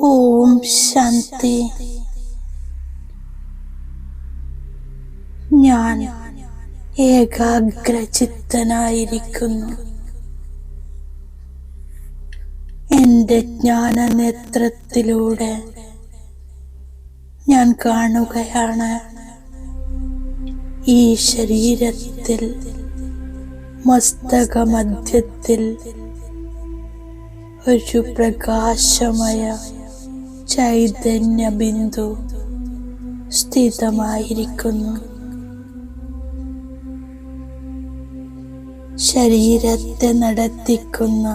ഓം ശാന്തി. ഞാൻ ഏകാഗ്രചിത്തനായിരിക്കുന്നു. എന്റെ ജ്ഞാന നേത്രത്തിലൂടെ ഞാൻ കാണുകയാണ്. ഈ ശരീരത്തിൽ മസ്തകമധ്യത്തിൽ ഒരു പ്രകാശമയ ചൈതന്യ ബിന്ദു സ്ഥിതമായിരിക്കുന്നു. ശരീരത്തെ നടത്തിക്കുന്ന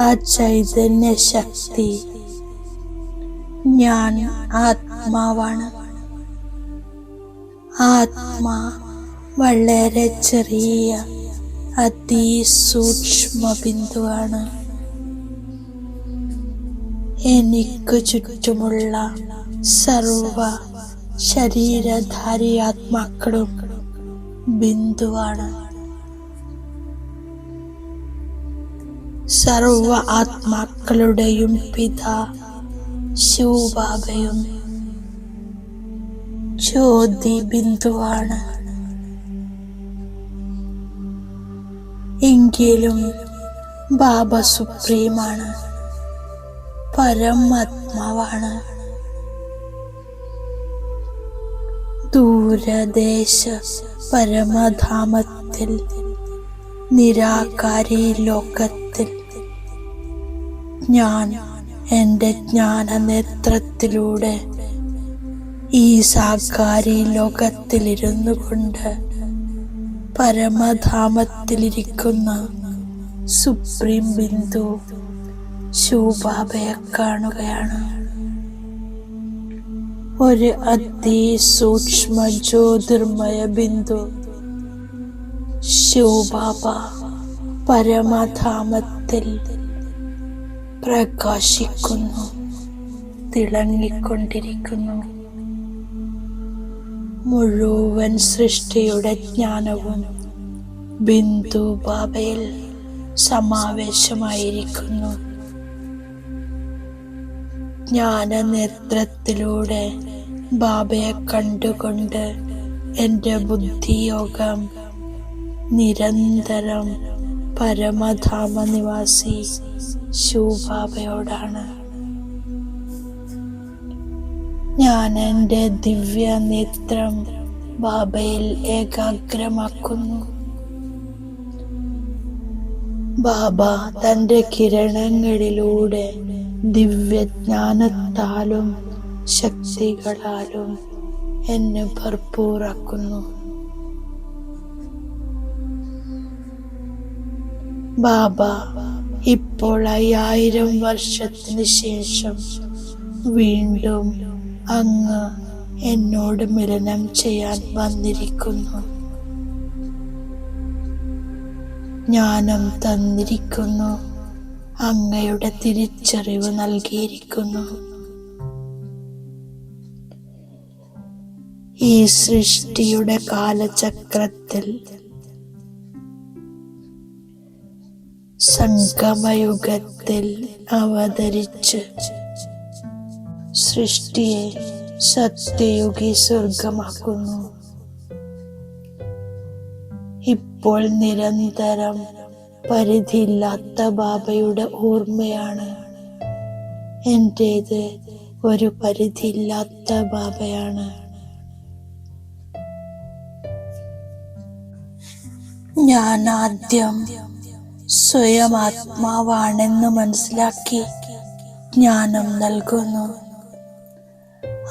ആ ചൈതന്യ ശക്തി ഞാൻ ആത്മാവാണ്. ആത്മാ വളരെ ചെറിയ അതിസൂക്ഷ്മ ബിന്ദുവാണ് എനിക്ക് ചുറ്റുമുള്ള സർവ ശരീരധാരി ആത്മാക്കളും ബിന്ദുവാണ്. സർവ ആത്മാക്കളുടെയും പിത ശിവബാബയും ജ്യോതി ബിന്ദുവാണ്. എങ്കിലും ബാബ സുപ്രീമാണ്. പരമാത്മാവാണ്. ദൂരദേശ പരമധാമത്തിൽ നിരാകാരി ലോകത്തിൽ ഞാൻ എന്റെ ജ്ഞാനനേത്രത്തിലൂടെ ഈ സാകാരി ലോകത്തിലിരുന്നു കൊണ്ട് പരമധാമത്തിലിരിക്കുന്ന സുപ്രീം ബിന്ദു ശിവബാബയെ കാണുകയാണ് ഒരു അതിസൂക്ഷ്മ ജ്യോതിർമയ ബിന്ദു ശിവബാബ പരമധാമത്തിൽ പ്രകാശിക്കുന്നു തിളങ്ങിക്കൊണ്ടിരിക്കുന്നു. മുഴുവൻ സൃഷ്ടിയുടെ ജ്ഞാനവും ബിന്ദു ബാബയിൽ സമാവേശമായിരിക്കുന്നു. ജ്ഞാനനേത്രത്തിലൂടെ ബാബയെ കണ്ടുകൊണ്ട് എന്റെ ബുദ്ധിയോഗം നിരന്തരം പരമധാമ നിവാസി ശിവബാബയോടാണ് ഞാൻ എന്റെ ദിവ്യ നേത്രം ബാബയിൽ ഏകാഗ്രമാക്കുന്നു. ബാബ തന്റെ കിരണങ്ങളിലൂടെ ദിവ്യജ്ഞാനത്താലും ശക്തികളാലും എന്നെ ഭർപ്പൂറാക്കുന്നു ബാബ ഇപ്പോൾ അയ്യായിരം വർഷത്തിന് ശേഷം വീണ്ടും അങ്ങ് എന്നോട് മിലനം ചെയ്യാൻ വന്നിരിക്കുന്നു. ജ്ഞാനം തന്നിരിക്കുന്നു. അങ്ങയുടെ തിരിച്ചറിവ് നൽകിയിരിക്കുന്നു. ഈ സൃഷ്ടിയുടെ കാലചക്രത്തിൽ സംഗമയുഗത്തിൽ അവതരിച്ച് സൃഷ്ടിയെ സത്യയുഗി സ്വർഗമാക്കുന്നു. ഇപ്പോൾ നിരന്തരം പരിധിയില്ലാത്ത ബാബയുടെ ഓർമ്മയാണ്. എന്റേത് ഒരു പരിധിയില്ലാത്ത ബാബയാണ്. ഞാൻ ആദ്യം സ്വയം ആത്മാവാണെന്ന് മനസ്സിലാക്കി ജ്ഞാനം നൽകുന്നു.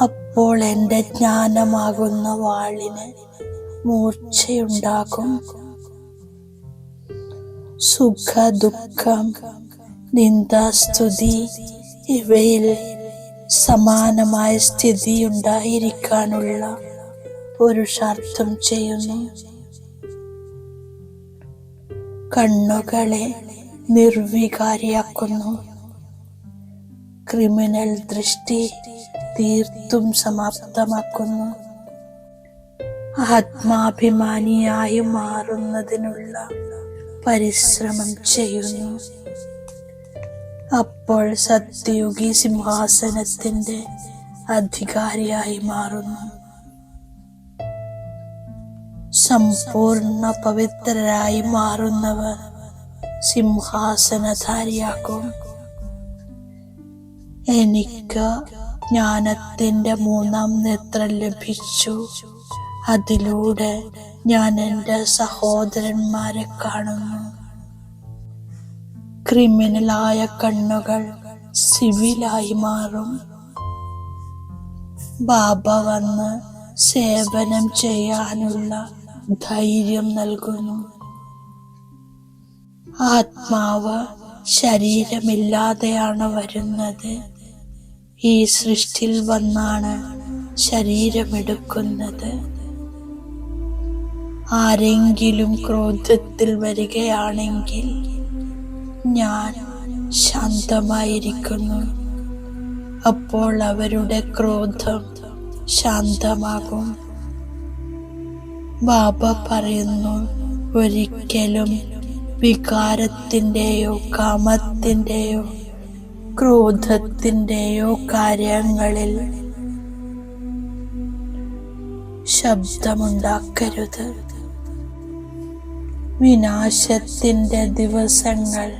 അപ്പോൾ എന്റെ ജ്ഞാനമാകുന്ന വാളിന് മൂർച്ചയുണ്ടാകും. സുഖ ദുഃഖം നിന്ദാസ്തുതി ഇവയിൽ സമാനമായ സ്ഥിതി ഉണ്ടായിരിക്കാനുള്ള പുരുഷാർത്ഥം ചെയ്യുന്നു. കണ്ണുകളെ നിർവികാരിയാക്കുന്നു. ക്രിമിനൽ ദൃഷ്ടി തീർത്തും സമാപ്തമാക്കുന്നു. ആത്മാഭിമാനിയായി മാറുന്നതിനുള്ള പരിശ്രമം ചെയ്യുന്നു. അപ്പോൾ സത്യയുഗി സിംഹാസനത്തിന്റെ അധികാരിയായി മാറുന്നു. സമ്പൂർണ പവിത്രരായി മാറുന്നവർ സിംഹാസനധാരിയാക്കും എനിക്ക് ജ്ഞാനത്തിന്റെ മൂന്നാം നേത്രം ലഭിച്ചു. അതിലൂടെ ഞാൻ എന്റെ സഹോദരന്മാരെ കാണുന്നു. ക്രിമിനലായ കണ്ണുകൾ സിവിലായി മാറും. ബാബ വന്ന് സേവനം ചെയ്യാനുള്ള ധൈര്യം നൽകുന്നു. ആത്മാവ് ശരീരമില്ലാതെയാണ് വരുന്നത്. ഈ സൃഷ്ടിയിൽ വന്നാണ് ശരീരമെടുക്കുന്നത്. ആരെങ്കിലും ക്രോധത്തിൽ വരികയാണെങ്കിൽ ഞാൻ ശാന്തമായിരിക്കുന്നു. അപ്പോൾ അവരുടെ ക്രോധം ശാന്തമാകും. ബാബ പറയുന്നു ഒരിക്കലും വികാരത്തിന്റെയോ കാമത്തിന്റെയോ ക്രോധത്തിന്റെയോ കാര്യങ്ങളിൽ ശബ്ദമുണ്ടാക്കരുത്. വിനാശത്തിന്റെ ദിവസങ്ങൾ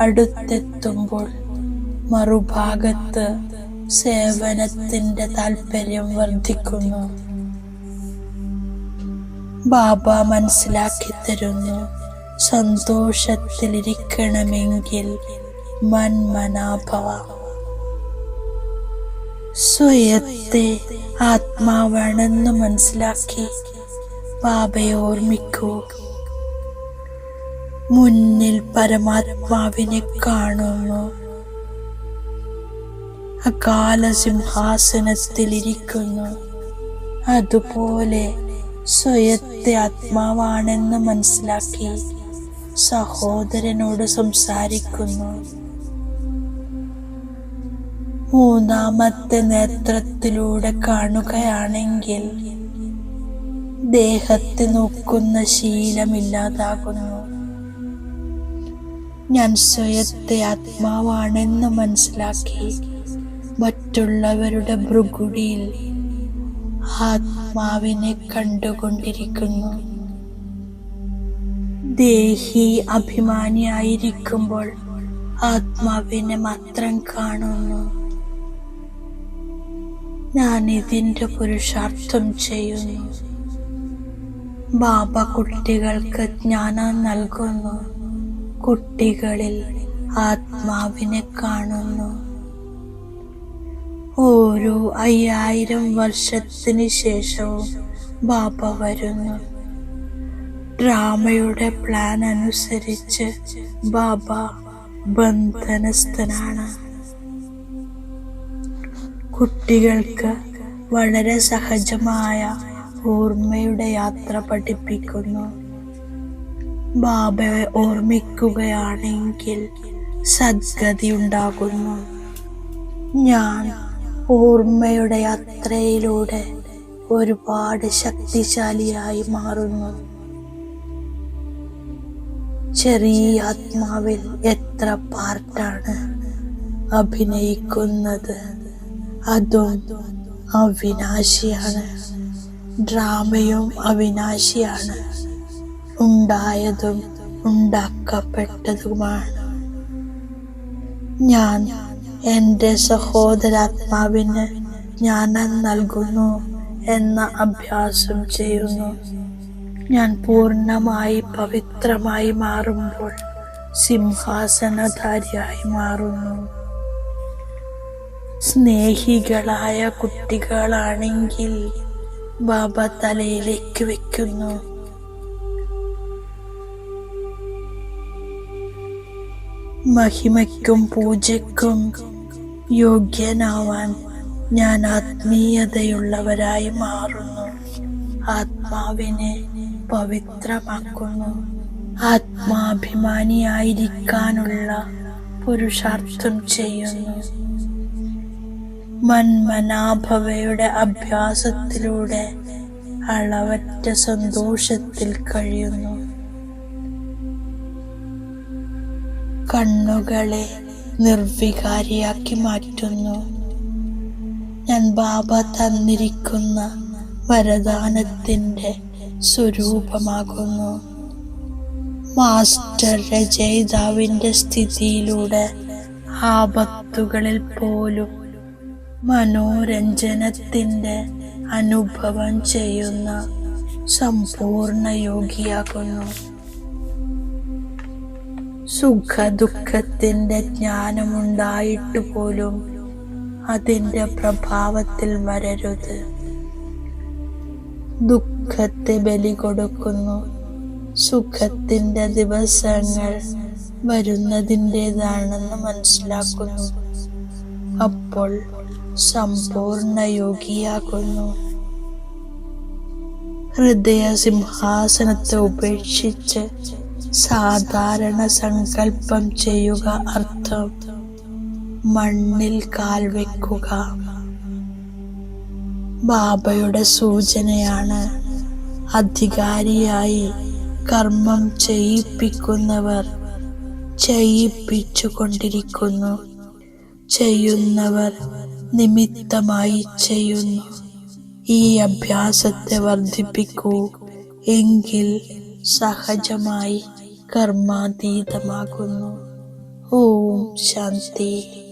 അടുത്തെത്തുമ്പോൾ മറുഭാഗത്ത് സേവനത്തിന്റെ താല്പര്യം വർദ്ധിക്കുന്നു. ബാബ മനസ്സിലാക്കി തരുന്നു സന്തോഷത്തിലിരിക്കണമെങ്കിൽ മന്മനാഭവ. സ്വയത്തെ ആത്മാവാണെന്ന് മനസ്സിലാക്കി ബാബയെ ഓർമ്മിക്കൂ. മുന്നിൽ പരമാത്മാവിനെ കാണുന്നു. അകാല സിംഹാസനത്തിലിരിക്കുന്നു. അതുപോലെ സ്വയത്തെ ആത്മാവാണെന്ന് മനസ്സിലാക്കി സഹോദരനോട് സംസാരിക്കുന്നു. മൂന്നാമത്തെ നേത്രത്തിലൂടെ കാണുകയാണെങ്കിൽ ദേഹത്തെ നോക്കുന്ന ശീലമില്ലാതാകുന്നു ഞാൻ സ്വയത്തെ ആത്മാവാണെന്ന് മനസ്സിലാക്കി. മറ്റുള്ളവരുടെ ഭൃഗുടിയിൽ ആത്മാവിനെ കണ്ടുകൊണ്ടിരിക്കുന്നു. ദേഹി അഭിമാനിയായിരിക്കുമ്പോൾ ആത്മാവിനെ മാത്രം കാണുന്നു. ഞാൻ ഇതിന്റെ പുരുഷാർത്ഥം ചെയ്യുന്നു. ബാബ കുട്ടികൾക്ക് ജ്ഞാനം നൽകുന്നു. കുട്ടികളിൽ ആത്മാവിനെ കാണുന്നു. ഓരോ അയ്യായിരം വർഷത്തിന് ശേഷവും ബാബ വരുന്നു. ഡ്രാമയുടെ പ്ലാൻ അനുസരിച്ച് ബാബ ബന്ധനസ്ഥനാണ്. കുട്ടികൾക്ക് വളരെ സഹജമായ ഓർമ്മയുടെ യാത്ര പഠിപ്പിക്കുന്നു. ബാബയെ ഓർമ്മിക്കുകയാണെങ്കിൽ സദ്ഗതി ഉണ്ടാകുന്നു ഞാൻ ഓർമ്മയുടെ യാത്രയിലൂടെ ഒരുപാട് ശക്തിശാലിയായി മാറുന്നു. ചെറിയ ആത്മാവിൽ എത്ര പാർട്ടാണ് അഭിനയിക്കുന്നത്. അതും അവിനാശിയാണ്. ഡ്രാമയും അവിനാശിയാണ്. ഉണ്ടായതും ഉണ്ടാക്കപ്പെട്ടതുമാണ്. ഞാൻ എന്റെ സഹോദരാത്മാവിന് ജ്ഞാനം നൽകുന്നു എന്ന അഭ്യാസം ചെയ്യുന്നു. ഞാൻ പൂർണമായി പവിത്രമായി മാറുമ്പോൾ സിംഹാസനധാരിയായി മാറുന്നു. സ്നേഹികളായ കുട്ടികളാണെങ്കിൽ ബാബ തലയിലേക്ക് വെക്കുന്നു. മഹിമയ്ക്കും പൂജയ്ക്കും യോഗ്യനാവാൻ ഞാൻ ആത്മീയതയുള്ളവരായി മാറുന്നു. ആത്മാവിനെ പവിത്രമാക്കുന്നു. ആത്മാഭിമാനിയായിരിക്കാനുള്ള പുരുഷാർത്ഥം ചെയ്യുന്നു. മന്മനാഭവയുടെ അഭ്യാസത്തിലൂടെ അളവറ്റ സന്തോഷത്തിൽ കഴിയുന്നു. കണ്ണുകളെ നിർവികാരിയാക്കി മാറ്റുന്നു. ഞാൻ ബാബ തന്നിരിക്കുന്ന വരദാനത്തിന്റെ സ്വരൂപമാകുന്നു. മാസ്റ്റർ രചയിതാവിന്റെ സ്ഥിതിയിലൂടെ ആപത്തുകളിൽ പോലും മനോരഞ്ജനത്തിന്റെ അനുഭവം ചെയ്യുന്ന സമ്പൂർണ യോഗിയാകുന്നു. സുഖ ദുഃഖത്തിന്റെ ജ്ഞാനമുണ്ടായിട്ട് പോലും അതിന്റെ പ്രഭാവത്തിൽ വരരുത്. ദുഃഖത്തെ ബലി കൊടുക്കുന്നു. സുഖത്തിന്റെ ദിവസങ്ങൾ വരുന്നതിന്റെതാണെന്ന് മനസ്സിലാക്കുന്നു. അപ്പോൾ സമ്പൂർണ യോഗിയാകുന്നു. ഹൃദയ സിംഹാസനത്തെ ഉപേക്ഷിച്ച് സാധാരണ സങ്കല്പം ചെയ്യുക അർത്ഥം മണ്ണിൽ കാൽ വെക്കുക. ബാബയുടെ സൂചനയാണ് അധികാരിയായി കർമ്മം ചെയ്യിപ്പിക്കുന്നവർ ചെയ്യിപ്പിച്ചു കൊണ്ടിരിക്കുന്നു ചെയ്യുന്നവർ നിമിത്തമായി ചെയ്യുന്നു. ഈ അഭ്യാസത്തെ വർദ്ധിപ്പിക്കൂ. എങ്കിൽ സഹജമായി കർമാതീതമാകുന്നു. ഓം ശാന്തി.